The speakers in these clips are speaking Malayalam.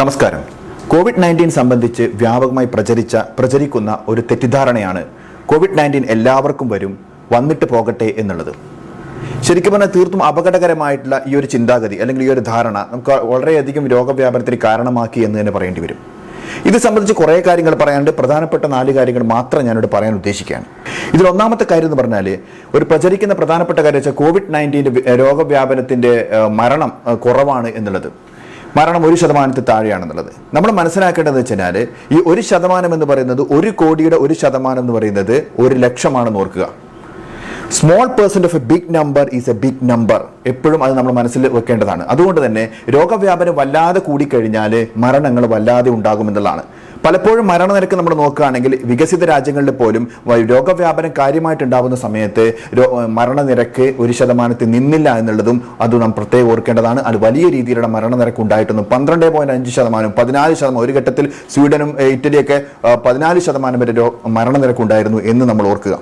നമസ്കാരം. കോവിഡ് നയന്റീൻ സംബന്ധിച്ച് വ്യാപകമായി പ്രചരിച്ച പ്രചരിക്കുന്ന ഒരു തെറ്റിദ്ധാരണയാണ് കോവിഡ് നയന്റീൻ എല്ലാവർക്കും വരും വന്നിട്ട് പോകട്ടെ എന്നുള്ളത്. ശരിക്കും പറഞ്ഞാൽ തീർത്തും അപകടകരമായിട്ടുള്ള ഈ ഒരു ചിന്താഗതി അല്ലെങ്കിൽ ഈ ഒരു ധാരണ നമുക്ക് വളരെയധികം രോഗവ്യാപനത്തിന് കാരണമാക്കി എന്ന് തന്നെ പറയേണ്ടി വരും. ഇത് സംബന്ധിച്ച് കുറേ കാര്യങ്ങൾ പറയാനുണ്ട്. പ്രധാനപ്പെട്ട നാല് കാര്യങ്ങൾ മാത്രം ഞാനിവിടെ പറയാൻ ഉദ്ദേശിക്കുകയാണ്. ഇതിൽ ഒന്നാമത്തെ കാര്യം എന്ന് പറഞ്ഞാൽ ഒരു പ്രചരിക്കുന്ന പ്രധാനപ്പെട്ട കാര്യം വെച്ചാൽ കോവിഡ് നയന്റീന്റെ രോഗവ്യാപനത്തിന്റെ മരണം കുറവാണ് എന്നുള്ളത്. മരണം ഒരു ശതമാനത്തിൽ താഴെയാണെന്നുള്ളത്. നമ്മൾ മനസ്സിലാക്കേണ്ടത് വെച്ചാൽ ഈ ഒരു ശതമാനം എന്ന് പറയുന്നത് ഒരു കോടിയുടെ ഒരു ശതമാനം എന്ന് പറയുന്നത് ഒരു ലക്ഷമാണെന്ന് ഓർക്കുക. Small percent of a big number is a big number എപ്പോഴും അത് നമ്മൾ മനസ്സിൽ വെക്കേണ്ടതാണ്. അതുകൊണ്ട് തന്നെ രോഗവ്യാപനം വല്ലാതെ കൂടിക്കഴിഞ്ഞാൽ മരണങ്ങൾ വല്ലാതെ ഉണ്ടാകുമെന്നുള്ളതാണ് പലപ്പോഴും മരണനിരക്ക് നമ്മൾ നോക്കുകയാണെങ്കിൽ വികസിത രാജ്യങ്ങളിൽ പോലും രോഗവ്യാപനം കാര്യമായിട്ടുണ്ടാകുന്ന സമയത്ത് മരണനിരക്ക് ഒരു ശതമാനത്തിൽ നിന്നില്ല എന്നുള്ളതും അത് നാം പ്രത്യേകം ഓർക്കേണ്ടതാണ്. അത് വലിയ രീതിയിലുള്ള മരണനിരക്ക് ഉണ്ടായിട്ടൊന്നും പന്ത്രണ്ട് പോയിന്റ് അഞ്ച് ശതമാനം പതിനാല് ശതമാനം ഒരു ഘട്ടത്തിൽ സ്വീഡനും ഇറ്റലിയൊക്കെ പതിനാല് ശതമാനം വരെ മരണനിരക്ക് ഉണ്ടായിരുന്നു എന്ന് നമ്മൾ ഓർക്കുക.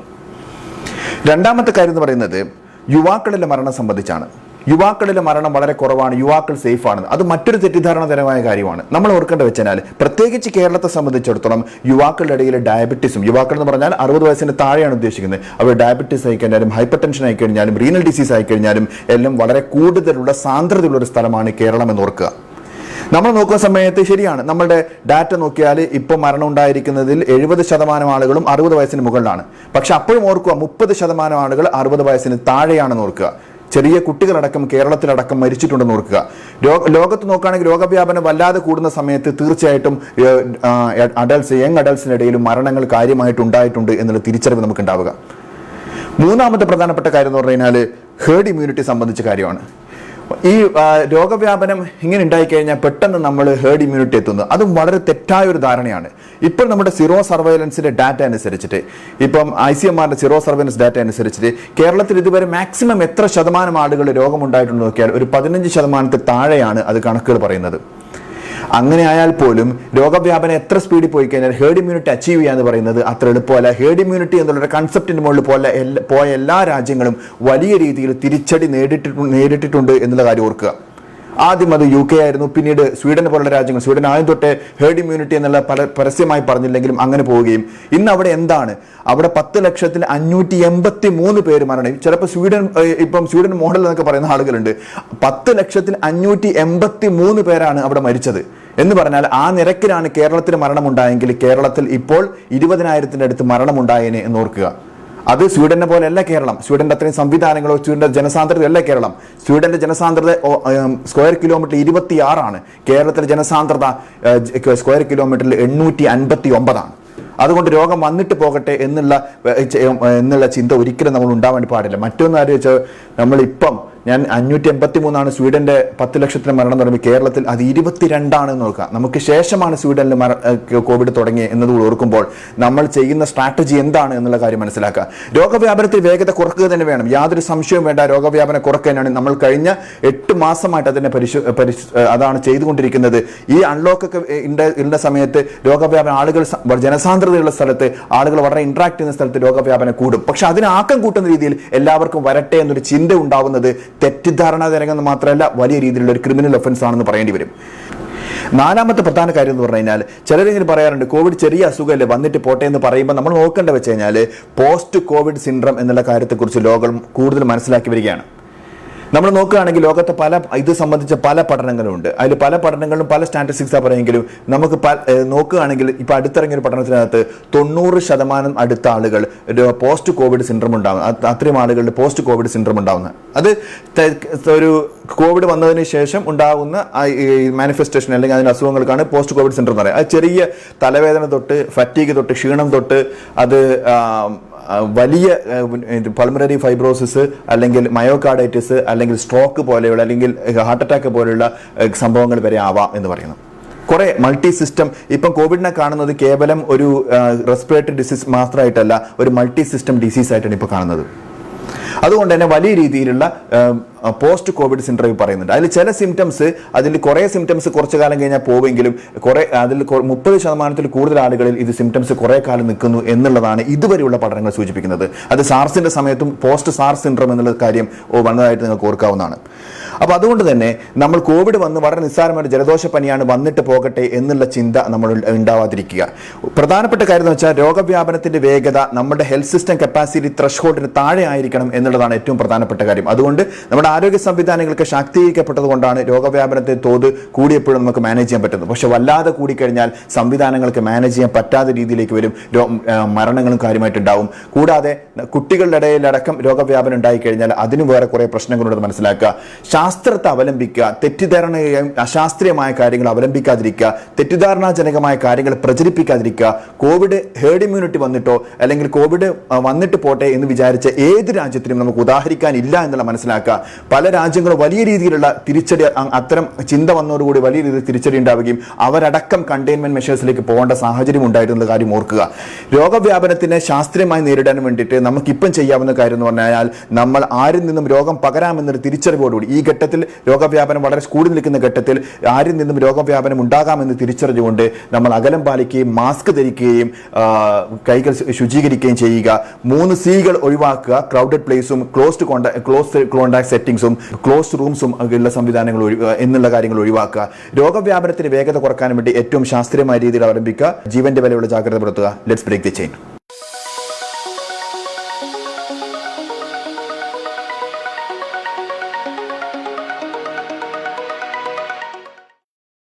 രണ്ടാമത്തെ കാര്യം എന്ന് പറയുന്നത് യുവാക്കളിലെ മരണം സംബന്ധിച്ചാണ്. യുവാക്കളിലെ മരണം വളരെ കുറവാണ് യുവാക്കൾ സേഫ് ആണ് അത് മറ്റൊരു തെറ്റിദ്ധാരണതരമായ കാര്യമാണ്. നമ്മൾ ഓർക്കേണ്ട വെച്ചാൽ പ്രത്യേകിച്ച് കേരളത്തെ സംബന്ധിച്ചിടത്തോളം യുവാക്കളുടെ ഇടയിൽ ഡയബറ്റീസും യുവാക്കൾ എന്ന് പറഞ്ഞാൽ അറുപത് വയസ്സിന് താഴെയാണ് ഉദ്ദേശിക്കുന്നത്. അവർ ഡയബറ്റീസ് ആയിക്കഴിഞ്ഞാലും ഹൈപ്പർ ടെൻഷൻ ആയിക്കഴിഞ്ഞാലും റീനൽ ഡിസീസ് ആയി കഴിഞ്ഞാലും എല്ലാം വളരെ കൂടുതലുള്ള സാന്ദ്രതയുള്ള ഒരു സ്ഥലമാണ് കേരളം എന്ന് ഓർക്കുക. നമ്മൾ നോക്കുന്ന സമയത്ത് ശരിയാണ്. നമ്മളുടെ ഡാറ്റ നോക്കിയാൽ ഇപ്പോൾ മരണം ഉണ്ടായിരിക്കുന്നതിൽ എഴുപത് ശതമാനം ആളുകളും അറുപത് വയസ്സിന് മുകളിലാണ്. പക്ഷെ അപ്പോഴും ഓർക്കുക മുപ്പത് ശതമാനം ആളുകൾ അറുപത് വയസ്സിന് താഴെയാണെന്ന് ഓർക്കുക. ചെറിയ കുട്ടികളടക്കം കേരളത്തിലടക്കം മരിച്ചിട്ടുണ്ടെന്ന് ഓർക്കുക. ലോകത്ത് നോക്കുകയാണെങ്കിൽ രോഗവ്യാപനം വല്ലാതെ കൂടുന്ന സമയത്ത് തീർച്ചയായിട്ടും അഡൽട്സ് യങ് അഡൽട്സിനിടയിലും മരണങ്ങൾ കാര്യമായിട്ട് ഉണ്ടായിട്ടുണ്ട് എന്നുള്ള തിരിച്ചറിവ് നമുക്ക് ഉണ്ടാവുക മൂന്നാമത്തെ പ്രധാനപ്പെട്ട കാര്യം എന്ന് പറഞ്ഞു കഴിഞ്ഞാൽ ഹേർഡ് ഇമ്മ്യൂണിറ്റി സംബന്ധിച്ച കാര്യമാണ്. ഈ രോഗവ്യാപനം ഇങ്ങനെ ഉണ്ടായിക്കഴിഞ്ഞാൽ പെട്ടെന്ന് നമ്മൾ ഹേർഡ് ഇമ്മ്യൂണിറ്റി എത്തുന്നു. അതും വളരെ തെറ്റായ ഒരു ധാരണയാണ്. ഇപ്പോൾ നമ്മുടെ സിറോ സർവൈലൻസിന്റെ ഡാറ്റ അനുസരിച്ചിട്ട് ഇപ്പം ഐ സി എം ആറിന്റെ സിറോ സർവൈലൻസ് ഡാറ്റ അനുസരിച്ചിട്ട് കേരളത്തിൽ ഇതുവരെ മാക്സിമം എത്ര ശതമാനം ആളുകൾ രോഗമുണ്ടായിട്ടുണ്ടെന്ന് നോക്കിയാൽ ഒരു പതിനഞ്ച് ശതമാനത്തിൽ താഴെയാണ് അത് കണക്കുകൾ പറയുന്നത്. അങ്ങനെ ആയാൽ പോലും രോഗവ്യാപനം എത്ര സ്പീഡിൽ പോയി കഴിഞ്ഞാൽ ഹേർഡ് ഇമ്മ്യൂണിറ്റി അച്ചീവ് ചെയ്യുക എന്ന് പറയുന്നത് അത്ര എളുപ്പമല്ല. ഹേർഡ് ഇമ്മ്യൂണിറ്റി എന്നുള്ള കൺസെപ്റ്റിന് മുകളിൽ പോലെ പോയ എല്ലാ രാജ്യങ്ങളും വലിയ രീതിയിൽ തിരിച്ചടി നേരിട്ടിട്ടുണ്ട് എന്നുള്ള കാര്യം ഓർക്കുക. ആദ്യം അത് യു കെ ആയിരുന്നു. പിന്നീട് സ്വീഡൻ പോലുള്ള രാജ്യങ്ങൾ സ്വീഡൻ ആദ്യം തൊട്ടേ ഹേർഡ് ഇമ്മ്യൂണിറ്റി എന്നുള്ള പല പരസ്യമായി പറഞ്ഞില്ലെങ്കിലും അങ്ങനെ പോവുകയും. ഇന്ന് അവിടെ എന്താണ്? അവിടെ പത്ത് ലക്ഷത്തിൽ അഞ്ഞൂറ്റി എൺപത്തി മൂന്ന് പേര് മരണം. ചിലപ്പോൾ സ്വീഡൻ ഇപ്പം സ്വീഡൻ മോഡൽ എന്നൊക്കെ പറയുന്ന ആളുകളുണ്ട്. പത്ത് ലക്ഷത്തിൽ അഞ്ഞൂറ്റി എൺപത്തി മൂന്ന് പേരാണ് അവിടെ മരിച്ചത്. എന്ന് പറഞ്ഞാൽ ആ നിരക്കിലാണ് കേരളത്തിൽ മരണമുണ്ടായെങ്കിൽ കേരളത്തിൽ ഇപ്പോൾ ഇരുപതിനായിരത്തിന്റെ അടുത്ത് മരണമുണ്ടായേനെ എന്ന് ഓർക്കുക. അത് സ്വീഡനെ പോലെയല്ല കേരളം. സ്വീഡന്റെ അത്രയും സംവിധാനങ്ങളോ സ്വീഡന്റെ ജനസാന്ദ്രതയല്ല കേരളം. സ്വീഡന്റെ ജനസാന്ദ്രത സ്ക്വയർ കിലോമീറ്റർ ഇരുപത്തിയാറാണ്. കേരളത്തിലെ ജനസാന്ദ്രത സ്ക്വയർ കിലോമീറ്ററിൽ എണ്ണൂറ്റി അൻപത്തി ഒമ്പതാണ് അതുകൊണ്ട് രോഗം വന്നിട്ട് പോകട്ടെ എന്നുള്ള എന്നുള്ള ചിന്ത ഒരിക്കലും നമ്മൾ ഉണ്ടാവാൻ പാടില്ല. മറ്റൊന്ന് ആര് വെച്ചാൽ നമ്മളിപ്പം ഞാൻ അഞ്ഞൂറ്റി എൺപത്തി മൂന്നാണ് സ്വീഡന്റെ പത്ത് ലക്ഷത്തിന് മരണം തുടങ്ങി കേരളത്തിൽ അത് ഇരുപത്തിരണ്ടാണെന്ന് നോക്കുക നമുക്ക് ശേഷമാണ് സ്വീഡനിൽ മര കോവിഡ് തുടങ്ങി എന്നത് ഓർക്കുമ്പോൾ നമ്മൾ ചെയ്യുന്ന സ്ട്രാറ്റജി എന്താണ് എന്നുള്ള കാര്യം മനസ്സിലാക്കുക. രോഗവ്യാപനത്തിൽ വേഗത കുറക്കുക തന്നെ വേണം. യാതൊരു സംശയവും വേണ്ട. രോഗവ്യാപനം കുറക്കാനാണ് നമ്മൾ കഴിഞ്ഞ എട്ട് മാസമായിട്ട് അതിനെ പരിശോ അതാണ് ചെയ്തുകൊണ്ടിരിക്കുന്നത്. ഈ അൺലോക്കൊക്കെ ഉള്ള സമയത്ത് രോഗവ്യാപനം ആളുകൾ ജനസാന്ദ്രതയുള്ള സ്ഥലത്ത് ആളുകൾ വളരെ ഇൻട്രാക്ട് ചെയ്യുന്ന സ്ഥലത്ത് രോഗവ്യാപനം കൂടും. പക്ഷെ അതിന് ആക്കം കൂട്ടുന്ന രീതിയിൽ എല്ലാവർക്കും വരട്ടെ എന്നൊരു ചിന്ത ഉണ്ടാവുന്നത് തെറ്റിദ്ധാരണ തരംഗം മാത്രമല്ല വലിയ രീതിയിലുള്ള ഒരു ക്രിമിനൽ ഒഫൻസ് ആണെന്ന് പറയേണ്ടി വരും. നാലാമത്തെ പ്രധാന കാര്യം എന്ന് പറഞ്ഞു കഴിഞ്ഞാൽ ചിലരിങ്ങനെ പറയാറുണ്ട് കോവിഡ് ചെറിയ അസുഖമല്ലേ വന്നിട്ട് പോട്ടെ എന്ന് പറയുമ്പോൾ നമ്മൾ നോക്കേണ്ട വെച്ച് കഴിഞ്ഞാൽ പോസ്റ്റ് കോവിഡ് സിൻഡ്രം എന്നുള്ള കാര്യത്തെക്കുറിച്ച് ലോകം കൂടുതൽ മനസ്സിലാക്കി വരികയാണ്. നമ്മൾ നോക്കുകയാണെങ്കിൽ ലോകത്തെ പല ഇത് സംബന്ധിച്ച പല പഠനങ്ങളുണ്ട്. അതിൽ പല പഠനങ്ങളും പല സ്റ്റാറ്റിസ്റ്റിക്സാണ് പറയുമെങ്കിലും നമുക്ക് നോക്കുകയാണെങ്കിൽ ഇപ്പോൾ അടുത്തിറങ്ങിയ ഒരു പഠനത്തിനകത്ത് തൊണ്ണൂറ് ശതമാനം അടുത്ത ആളുകൾ പോസ്റ്റ് കോവിഡ് സിൻഡ്രം ഉണ്ടാകും അത് അത്രയും ആളുകളുടെ പോസ്റ്റ് കോവിഡ് സിൻഡ്രം ഉണ്ടാകുന്നത് അത് ഒരു കോവിഡ് വന്നതിന് ശേഷം ഉണ്ടാകുന്ന മാനിഫെസ്റ്റേഷൻ അല്ലെങ്കിൽ അതിന്റെ അസുഖങ്ങൾക്കാണ് പോസ്റ്റ് കോവിഡ് സിൻഡ്രം എന്ന് പറയുന്നത്. അത് ചെറിയ തലവേദന തൊട്ട് ഫറ്റീഗ് തൊട്ട് ക്ഷീണം തൊട്ട് അത് വലിയ പൾമററി ഫൈബ്രോസിസ് അല്ലെങ്കിൽ മയോകാർഡൈറ്റിസ് അല്ലെങ്കിൽ സ്ട്രോക്ക് പോലെയുള്ള അല്ലെങ്കിൽ ഹാർട്ട് അറ്റാക്ക് പോലെയുള്ള സംഭവങ്ങൾ വരെ ആവാം എന്ന് പറയുന്നു. കുറെ മൾട്ടി സിസ്റ്റം ഇപ്പം കോവിഡിനെ കാണുന്നത് കേവലം ഒരു റെസ്പിറേറ്ററി ഡിസീസ് മാത്രമായിട്ടല്ല ഒരു മൾട്ടി സിസ്റ്റം ഡിസീസ് ആയിട്ടാണ് ഇപ്പോൾ കാണുന്നത്. അതുകൊണ്ട് തന്നെ വലിയ രീതിയിലുള്ള പോസ്റ്റ് കോവിഡ് സിൻഡ്രോം പറയുന്നുണ്ട്. അതിൽ ചില സിംറ്റംസ് അതിൽ കുറേ സിംറ്റംസ് കുറച്ച് കാലം കഴിഞ്ഞാൽ പോവെങ്കിലും കുറേ അതിൽ മുപ്പത് ശതമാനത്തിൽ കൂടുതൽ ആളുകളിൽ ഇത് സിംറ്റംസ് കുറേ കാലം നിൽക്കുന്നു എന്നുള്ളതാണ് ഇതുവരെയുള്ള പഠനങ്ങൾ സൂചിപ്പിക്കുന്നത്. അത് സാർസിന്റെ സമയത്തും പോസ്റ്റ് സാർസ് സിൻഡ്രോം എന്നുള്ള കാര്യം വന്നതായിട്ട് നിങ്ങൾക്ക് ഓർക്കാവുന്നതാണ്. അപ്പോൾ അതുകൊണ്ട് തന്നെ നമ്മൾ കോവിഡ് വന്ന് വളരെ നിസ്സാരമായ ജലദോഷപ്പനിയാണ് ജലദോഷ പനിയാണ് വന്നിട്ട് പോകട്ടെ എന്നുള്ള ചിന്ത നമ്മൾ ഉണ്ടാവാതിരിക്കുക. പ്രധാനപ്പെട്ട കാര്യം എന്ന് വെച്ചാൽ രോഗവ്യാപനത്തിന്റെ വേഗത നമ്മുടെ ഹെൽത്ത് സിസ്റ്റം കപ്പാസിറ്റി ത്രഷ്ഹോൾഡിന് താഴെ ആയിരിക്കണം എന്നുള്ളതാണ് ഏറ്റവും പ്രധാനപ്പെട്ട കാര്യം. അതുകൊണ്ട് നമ്മുടെ ആരോഗ്യ സംവിധാനങ്ങൾക്ക് ശാക്തീകരിക്കപ്പെട്ടത് കൊണ്ടാണ് രോഗവ്യാപനത്തെ തോത് കൂടിയപ്പോഴും നമുക്ക് മാനേജ് ചെയ്യാൻ പറ്റുന്നത്. പക്ഷെ വല്ലാതെ കൂടിക്കഴിഞ്ഞാൽ സംവിധാനങ്ങൾക്ക് മാനേജ് ചെയ്യാൻ പറ്റാത്ത രീതിയിലേക്ക് വരും. മരണങ്ങളും കാര്യമായിട്ടുണ്ടാവും കൂടാതെ കുട്ടികളുടെ ഇടയിലടക്കം രോഗവ്യാപനം ഉണ്ടായിക്കഴിഞ്ഞാൽ അതിന് വേറെ കുറേ പ്രശ്നങ്ങളുണ്ടെന്ന് മനസ്സിലാക്കുക. ശാസ്ത്രത്തെ അവലംബിക്കുക തെറ്റിദ്ധാരണയും അശാസ്ത്രീയമായ കാര്യങ്ങൾ അവലംബിക്കാതിരിക്കുക തെറ്റിദ്ധാരണാജനകമായ കാര്യങ്ങൾ പ്രചരിപ്പിക്കാതിരിക്കുക കോവിഡ് ഹേർഡ് ഇമ്മ്യൂണിറ്റി വന്നിട്ടോ അല്ലെങ്കിൽ കോവിഡ് വന്നിട്ട് പോട്ടെ എന്ന് വിചാരിച്ച ഏത് രാജ്യത്തിനും നമുക്ക് ഉദാഹരിക്കാനില്ല എന്നുള്ള മനസ്സിലാക്കുക. പല രാജ്യങ്ങളും വലിയ രീതിയിലുള്ള തിരിച്ചടി അത്തരം ചിന്ത വന്നതോടുകൂടി വലിയ രീതിയിൽ തിരിച്ചടി ഉണ്ടാവുകയും അവരടക്കം കണ്ടെയ്ൻമെന്റ് മെഷേഴ്സിലേക്ക് പോകേണ്ട സാഹചര്യം ഉണ്ടായിരുന്നുള്ള കാര്യം ഓർക്കുക. രോഗവ്യാപനത്തിനെ ശാസ്ത്രീയമായി നേരിടാൻ വേണ്ടിയിട്ട് നമുക്കിപ്പം ചെയ്യാവുന്ന കാര്യം എന്ന് പറഞ്ഞാൽ നമ്മൾ ആരിൽ നിന്നും രോഗം പകരാമെന്നൊരു തിരിച്ചറിവോടുകൂടി ഈ ഘട്ടത്തിൽ രോഗവ്യാപനം വളരെ കൂടി നിൽക്കുന്ന ഘട്ടത്തിൽ ആരിൽ നിന്നും രോഗവ്യാപനം ഉണ്ടാകാമെന്ന് തിരിച്ചറിഞ്ഞുകൊണ്ട് നമ്മൾ അകലം പാലിക്കുകയും മാസ്ക് ധരിക്കുകയും കൈകൾ ശുചീകരിക്കുകയും ചെയ്യുക. മൂന്ന് സീകൾ ഒഴിവാക്കുക. ക്രൗഡഡ് പ്ലേസും ക്ലോസ്ഡ് കോണ്ടാക്ട് ക്ലോസ് കോണ്ടാക്ട് സെറ്റിംഗ്സും ക്ലോസ് റൂംസും ഉള്ള സംവിധാനങ്ങൾ എന്നുള്ള കാര്യങ്ങൾ ഒഴിവാക്കുക. രോഗവ്യാപനത്തിന് വേഗത കുറയ്ക്കാൻ വേണ്ടി ഏറ്റവും ശാസ്ത്രീയമായ രീതിയിൽ അവലംബിക്കുക. ജീവന്റെ വിലയുള്ള ജാഗ്രത പുലർത്തുക. Let's break the chain